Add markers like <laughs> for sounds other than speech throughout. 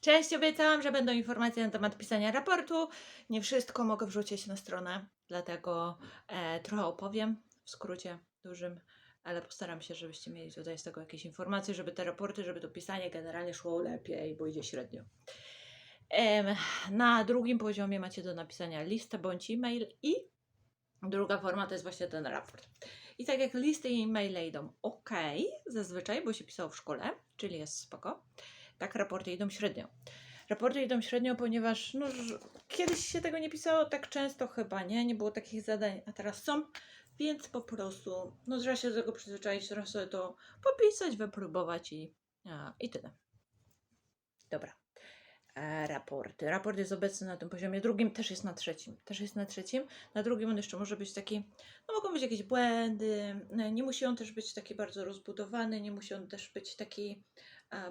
Cześć, obiecałam, że będą informacje na temat pisania raportu. Nie wszystko mogę wrzucić na stronę, dlatego e, trochę opowiem w skrócie dużym, ale postaram się, żebyście mieli tutaj z tego jakieś informacje, żeby te raporty, żeby to pisanie generalnie szło lepiej, bo idzie średnio. Em, na drugim poziomie macie do napisania listę bądź e-mail i druga forma to jest właśnie ten raport. I tak jak listy i e-maile idą ok, zazwyczaj, bo się pisało w szkole, czyli jest spoko, tak raporty idą średnio. Raporty idą średnio, ponieważ no, kiedyś się tego nie pisało tak często chyba, nie? Nie było takich zadań, a teraz są, więc po prostu no trzeba się do tego przyzwyczaić, trzeba sobie to popisać, wypróbować i, a, i tyle. Dobra. E, raporty. Raport jest obecny na tym poziomie drugim, też jest na trzecim. Też jest na trzecim. Na drugim on jeszcze może być taki, no mogą być jakieś błędy, e, nie musi on też być taki bardzo rozbudowany, nie musi on też być taki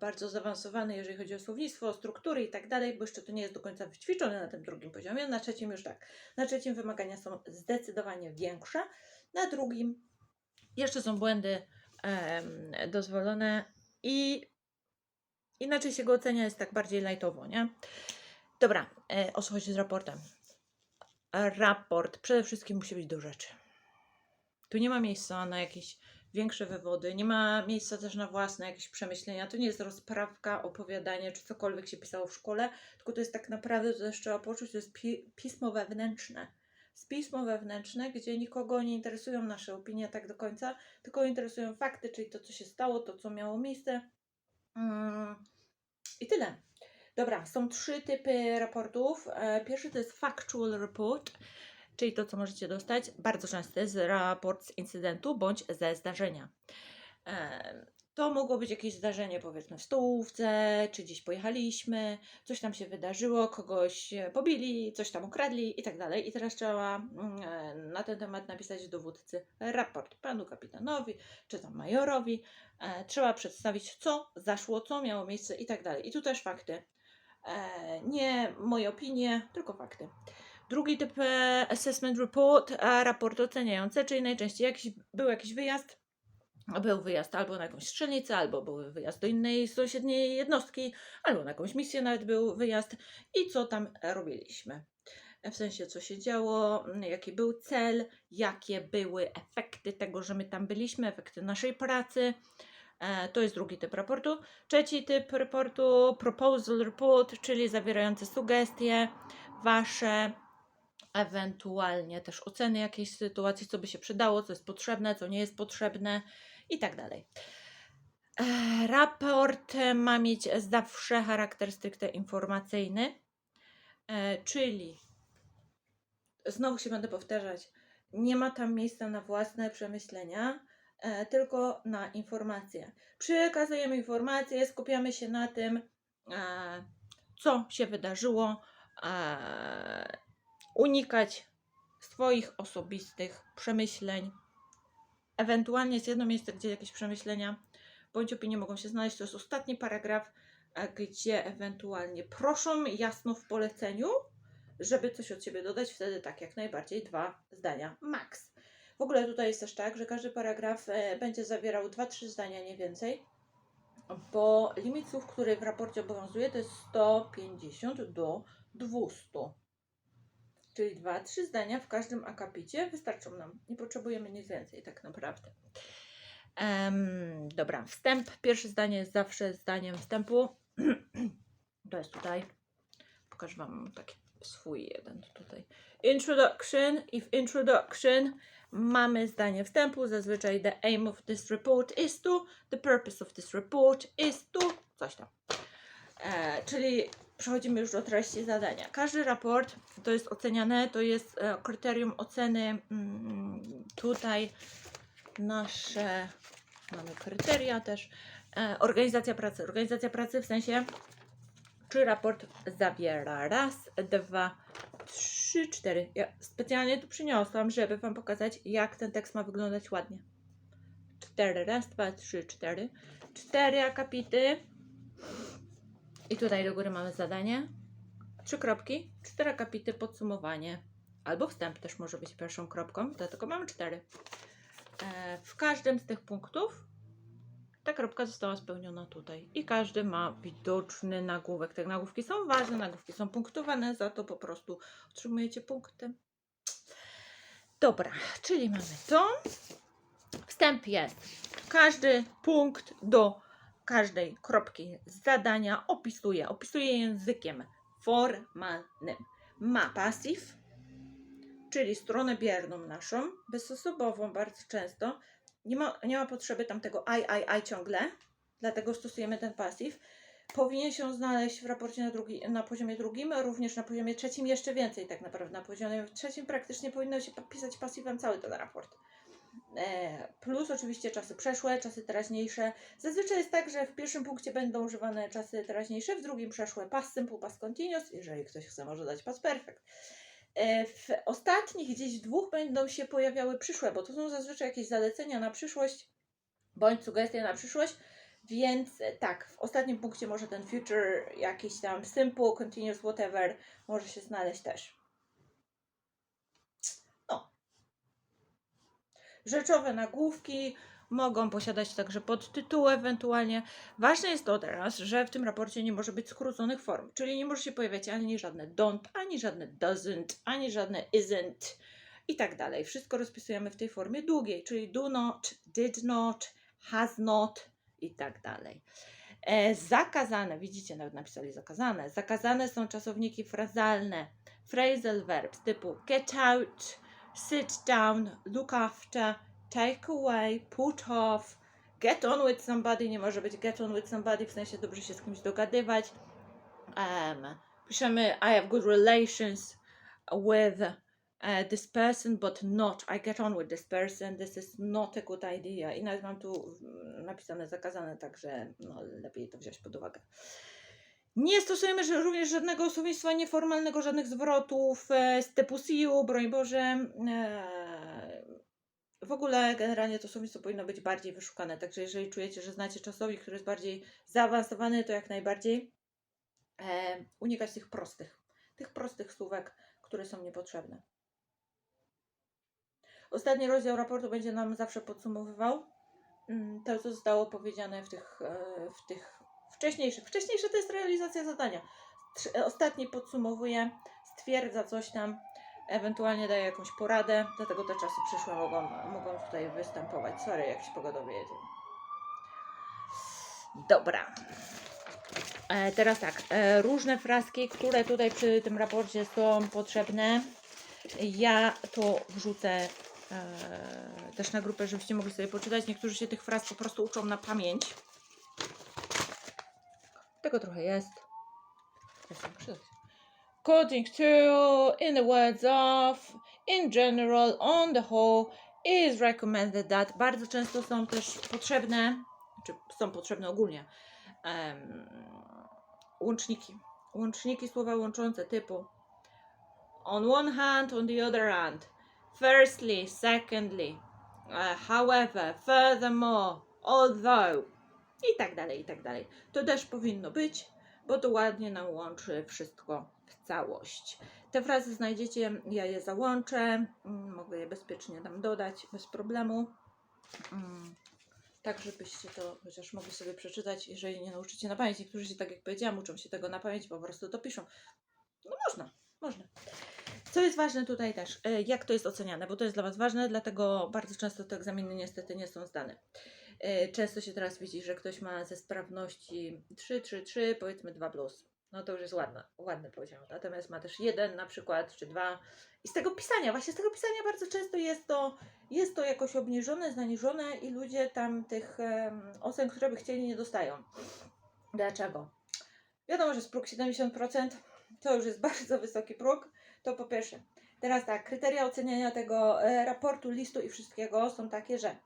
bardzo zaawansowany, jeżeli chodzi o słownictwo, o struktury i tak dalej, bo jeszcze to nie jest do końca wyćwiczone na tym drugim poziomie. Na trzecim już tak. Na trzecim wymagania są zdecydowanie większe. Na drugim jeszcze są błędy dozwolone i inaczej się go ocenia, jest tak bardziej lightowo, nie? Dobra, e, o co chodzi z raportem? Raport przede wszystkim musi być do rzeczy. Tu nie ma miejsca na jakieś większe wywody, nie ma miejsca też na własne jakieś przemyślenia. To nie jest rozprawka, opowiadanie, czy cokolwiek się pisało w szkole, tylko to jest tak naprawdę, to też trzeba poczuć, to jest pi- pismo wewnętrzne. Jest pismo wewnętrzne, gdzie nikogo nie interesują nasze opinie tak do końca, tylko interesują fakty, czyli to, co się stało, to, co miało miejsce. Mm, I tyle. Dobra, są trzy typy raportów. E, Pierwszy to jest factual report, czyli to, co możecie dostać. Bardzo często jest raport z incydentu bądź ze zdarzenia. To mogło być jakieś zdarzenie, powiedzmy, w stołówce, czy gdzieś pojechaliśmy, coś tam się wydarzyło, kogoś e, pobili, coś tam ukradli i tak dalej. I teraz trzeba mm, e, na ten temat napisać dowódcy raport panu kapitanowi, czy tam majorowi. E, Trzeba przedstawić, co zaszło, co miało miejsce i tak dalej. I tu też fakty. Nie moje opinie, tylko fakty. Drugi typ e, assessment report, raport oceniający, czyli najczęściej jakiś, był jakiś wyjazd, był wyjazd albo na jakąś strzelnicę, albo był wyjazd do innej sąsiedniej jednostki, albo na jakąś misję nawet był wyjazd i co tam robiliśmy. W sensie, co się działo, jaki był cel, jakie były efekty tego, że my tam byliśmy, efekty naszej pracy. E, To jest drugi typ raportu. Trzeci typ raportu, proposal report, czyli zawierający sugestie, wasze, ewentualnie też oceny jakiejś sytuacji, co by się przydało, co jest potrzebne, co nie jest potrzebne i tak dalej. Raport ma mieć zawsze charakter stricte informacyjny, e, czyli znowu się będę powtarzać, nie ma tam miejsca na własne przemyślenia, e, tylko na informacje. Przekazujemy informacje, skupiamy się na tym, e, co się wydarzyło, unikać swoich osobistych przemyśleń. Ewentualnie jest jedno miejsce, gdzie jakieś przemyślenia bądź opinie mogą się znaleźć. To jest ostatni paragraf, e, gdzie ewentualnie proszą jasno w poleceniu, żeby coś od siebie dodać, wtedy tak jak najbardziej dwa zdania max. W ogóle tutaj jest też tak, że każdy paragraf e, będzie zawierał 2-3 zdania, nie więcej, bo limit słów, który w raporcie obowiązuje, to jest 150 do 200. Czyli 2-3 zdania w każdym akapicie wystarczą nam. Nie potrzebujemy nic więcej, tak naprawdę. Em, dobra, wstęp. Pierwsze zdanie jest zawsze zdaniem wstępu. <clears throat> To jest tutaj. Pokażę Wam taki swój jeden tutaj. Introduction. I w introduction mamy zdanie wstępu. Zazwyczaj the aim of this report is to, the purpose of this report is to, coś tam. E, czyli przechodzimy już do treści zadania. Każdy raport to jest oceniane, to jest e, kryterium oceny. Mm, tutaj nasze mamy kryteria też. E, organizacja pracy. Organizacja pracy w sensie, czy raport zawiera raz, dwa, trzy, cztery. Ja specjalnie tu przyniosłam, żeby Wam pokazać, jak ten tekst ma wyglądać ładnie. Cztery, raz, dwa, trzy, cztery. Cztery akapity. I tutaj do góry mamy zadanie. Trzy kropki, cztery akapity, podsumowanie. Albo wstęp też może być pierwszą kropką, dlatego mamy cztery. E, w każdym z tych punktów ta kropka została spełniona tutaj. I każdy ma widoczny nagłówek. Te nagłówki są ważne, nagłówki są punktowane, za to po prostu otrzymujecie punkty. Dobra, czyli mamy to. Wstęp jest. Każdy punkt do każdej kropki zadania opisuje. Opisuje językiem formalnym. Ma pasyw, czyli stronę bierną naszą, bezosobową bardzo często. Nie ma, nie ma potrzeby tam tego I, I, I ciągle, dlatego stosujemy ten pasyw. Powinien się znaleźć w raporcie na, drugi, na poziomie drugim, również na poziomie trzecim jeszcze więcej tak naprawdę. Na poziomie trzecim praktycznie powinno się pisać pasywem cały ten raport. E, Plus oczywiście czasy przeszłe, czasy teraźniejsze. Zazwyczaj jest tak, że w pierwszym punkcie będą używane czasy teraźniejsze, w drugim przeszłe past simple, past continuous, jeżeli ktoś chce może dać past perfect. E, W ostatnich gdzieś dwóch będą się pojawiały przyszłe, bo to są zazwyczaj jakieś zalecenia na przyszłość, bądź sugestie na przyszłość, więc e, tak, w ostatnim punkcie może ten future, jakiś tam simple, continuous, whatever, może się znaleźć też. No. Rzeczowe nagłówki mogą posiadać także podtytuły ewentualnie. Ważne jest to teraz, że w tym raporcie nie może być skróconych form, czyli nie może się pojawiać ani żadne don't, ani żadne doesn't, ani żadne isn't i tak dalej. Wszystko rozpisujemy w tej formie długiej, czyli do not, did not, has not i tak dalej. E, zakazane, widzicie, nawet napisali zakazane. Zakazane są czasowniki frazalne, phrasal verbs typu get out, sit down, look after, take away, put off, get on with somebody, nie może być get on with somebody, w sensie dobrze się z kimś dogadywać. Um, piszemy I have good relations with uh, this person, but not I get on with this person, this is not a good idea. I nawet mam tu mm, napisane zakazane, także no, lepiej to wziąć pod uwagę. Nie stosujemy również żadnego słownictwa nieformalnego, żadnych zwrotów e, z typu you, broń Boże. E, w ogóle generalnie to słownictwo powinno być bardziej wyszukane, także jeżeli czujecie, że znacie czasownik, który jest bardziej zaawansowany, to jak najbardziej e, unikać tych prostych, tych prostych słówek, które są niepotrzebne. Ostatni rozdział raportu będzie nam zawsze podsumowywał mm, to, co zostało powiedziane w tych, w tych wcześniejszych. Wcześniejsze to jest realizacja zadania. E, Ostatni podsumowuje, stwierdza coś tam, ewentualnie daje jakąś poradę, dlatego te czasy przyszłe mogą, mogą tutaj występować. Sorry, jakiś pogodowy jedzie. Dobra. E, teraz tak, e, różne fraski, które tutaj przy tym raporcie są potrzebne. Ja to wrzucę e, też na grupę, żebyście mogli sobie poczytać. Niektórzy się tych fraz po prostu uczą na pamięć. Tego trochę jest. According to, in the words of, in general, on the whole, is recommended that. Bardzo często są też potrzebne, czy są potrzebne ogólnie, em, łączniki. Łączniki słowa łączące typu on one hand, on the other hand. Firstly, secondly, uh, however, furthermore, although i tak dalej, i tak dalej. To też powinno być, bo to ładnie nam łączy wszystko w całość. Te frazy znajdziecie, ja je załączę, mm, mogę je bezpiecznie tam dodać bez problemu. Mm, Tak, żebyście to chociaż mogli sobie przeczytać, jeżeli nie nauczycie na pamięć. Niektórzy się, tak jak powiedziałam, uczą się tego na pamięć, po prostu to piszą. No można, można. Co jest ważne tutaj też, e, jak to jest oceniane, bo to jest dla Was ważne, dlatego bardzo często te egzaminy niestety nie są zdane. E, Często się teraz widzi, że ktoś ma ze sprawności 3, 3, 3, powiedzmy 2 plus. No to już jest ładna, ładny poziom. Natomiast ma też jeden na przykład, czy dwa. I z tego pisania, właśnie z tego pisania bardzo często jest to, jest to jakoś obniżone, zaniżone i ludzie tam tych em, ocen, które by chcieli, nie dostają. Dlaczego? Wiadomo, że jest próg 70%, to już jest <laughs> bardzo wysoki próg. To po pierwsze. Teraz tak, kryteria oceniania tego e, raportu, listu i wszystkiego są takie, że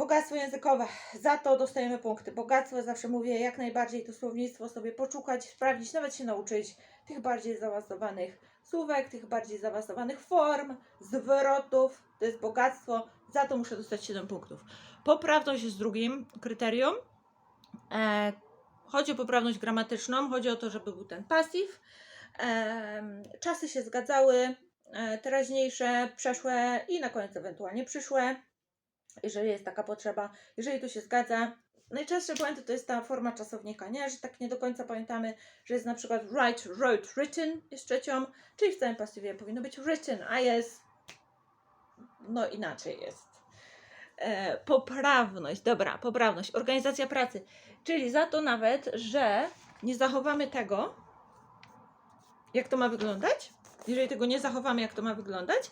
bogactwo językowe, za to dostajemy punkty. Bogactwo, zawsze mówię, jak najbardziej to słownictwo sobie poszukać, sprawdzić, nawet się nauczyć tych bardziej zaawansowanych słówek, tych bardziej zaawansowanych form, zwrotów. To jest bogactwo, za to muszę dostać 7 punktów. Poprawność jest drugim kryterium. E, chodzi o poprawność gramatyczną, chodzi o to, żeby był ten pasyw. Em, czasy się zgadzały, e, teraźniejsze, przeszłe i na koniec ewentualnie przyszłe, jeżeli jest taka potrzeba. Jeżeli to się zgadza, najczęstsze błędy to jest ta forma czasownika, nie? Że tak nie do końca pamiętamy, że jest na przykład write, wrote, written jest trzecią, czyli w całym pasywie powinno być written, a jest no inaczej jest. E, poprawność, dobra, poprawność, organizacja pracy, czyli za to nawet, że nie zachowamy tego, jak to ma wyglądać, jeżeli tego nie zachowamy, jak to ma wyglądać,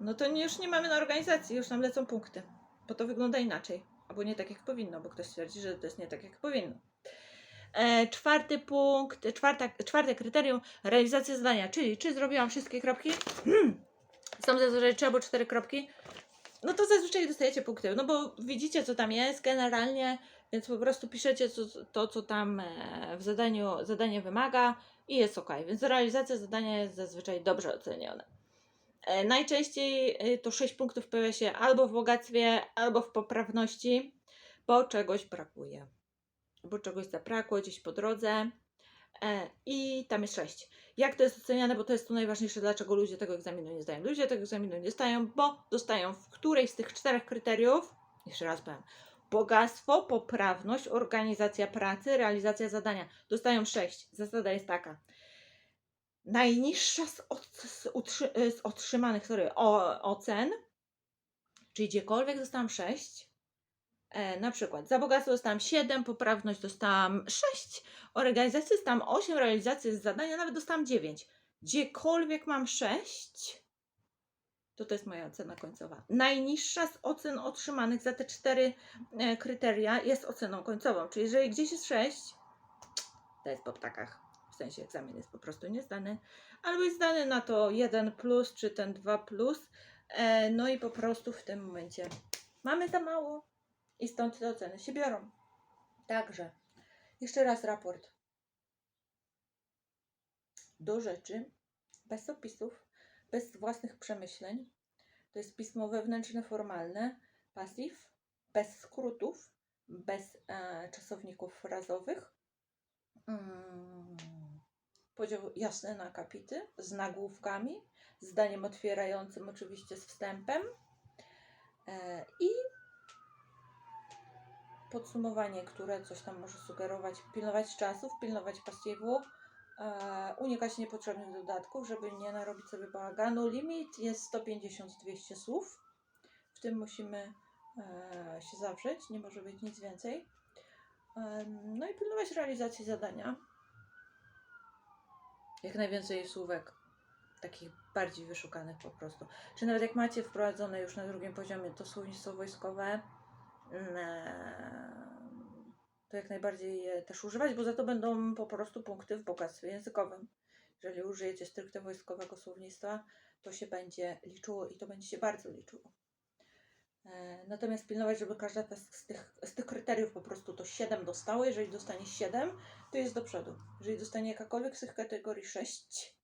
no to już nie mamy na organizacji, już nam lecą punkty, bo to wygląda inaczej, albo nie tak jak powinno, bo ktoś stwierdzi, że to jest nie tak jak powinno. E, czwarty punkt, czwarta, czwarte kryterium, realizacja zadania, czyli czy zrobiłam wszystkie kropki? Są zazwyczaj trzy albo cztery kropki. No to zazwyczaj dostajecie punkty, no bo widzicie co tam jest generalnie, więc po prostu piszecie co, to, co tam e, w zadaniu zadanie wymaga i jest ok. Więc realizacja zadania jest zazwyczaj dobrze oceniona. E, Najczęściej e, to 6 punktów pojawia się albo w bogactwie, albo w poprawności, bo czegoś brakuje. Bo czegoś zabrakło gdzieś po drodze. E, I tam jest 6. Jak to jest oceniane, bo to jest tu najważniejsze, dlaczego ludzie tego egzaminu nie zdają. Ludzie tego egzaminu nie zdają, bo dostają w którejś z tych czterech kryteriów, jeszcze raz powiem, bogactwo, poprawność, organizacja pracy, realizacja zadania. Dostają 6. Zasada jest taka. Najniższa z, otrzymanych sorry, ocen, czyli gdziekolwiek dostałam 6, e, na przykład za bogactwo dostałam 7, poprawność dostałam 6, organizację dostałam 8, realizację z zadania nawet dostałam 9. Gdziekolwiek mam 6, to to jest moja ocena końcowa. Najniższa z ocen otrzymanych za te cztery e, kryteria jest oceną końcową. Czyli jeżeli gdzieś jest 6, to jest po ptakach. W sensie egzamin jest po prostu niezdany. Albo jest zdany na to 1 plus, czy ten 2 plus. E, no i po prostu w tym momencie mamy za mało. I stąd te oceny się biorą. Także, jeszcze raz raport. Do rzeczy, bez opisów, bez własnych przemyśleń. To jest pismo wewnętrzne, formalne, pasyw, bez skrótów, bez e, czasowników frazowych. Mm, podział jasny na akapity z nagłówkami, zdaniem otwierającym, oczywiście z wstępem. E, I podsumowanie, które coś tam może sugerować, pilnować czasów, pilnować pasywu, e, unikać niepotrzebnych dodatków, żeby nie narobić sobie bałaganu. Limit jest 150-200 słów. W tym musimy e, się zawrzeć, nie może być nic więcej. No i pilnować realizacji zadania. Jak najwięcej słówek, takich bardziej wyszukanych po prostu. Czy nawet jak macie wprowadzone już na drugim poziomie to słownictwo wojskowe, mm, em, to jak najbardziej je też używać, bo za to będą po prostu punkty w bogactwie językowym. Jeżeli użyjecie stricte wojskowego słownictwa, to się będzie liczyło i to będzie się bardzo liczyło. E, Natomiast pilnować, żeby każda z, tych, z tych kryteriów po prostu to 7 dostało. Jeżeli dostanie 7, to jest do przodu. Jeżeli dostanie jakakolwiek z tych kategorii 6,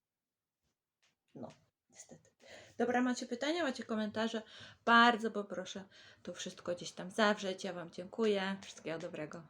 no, niestety. Dobra, macie pytania, macie komentarze? Bardzo poproszę to wszystko gdzieś tam zawrzeć. Ja Wam dziękuję. Wszystkiego dobrego.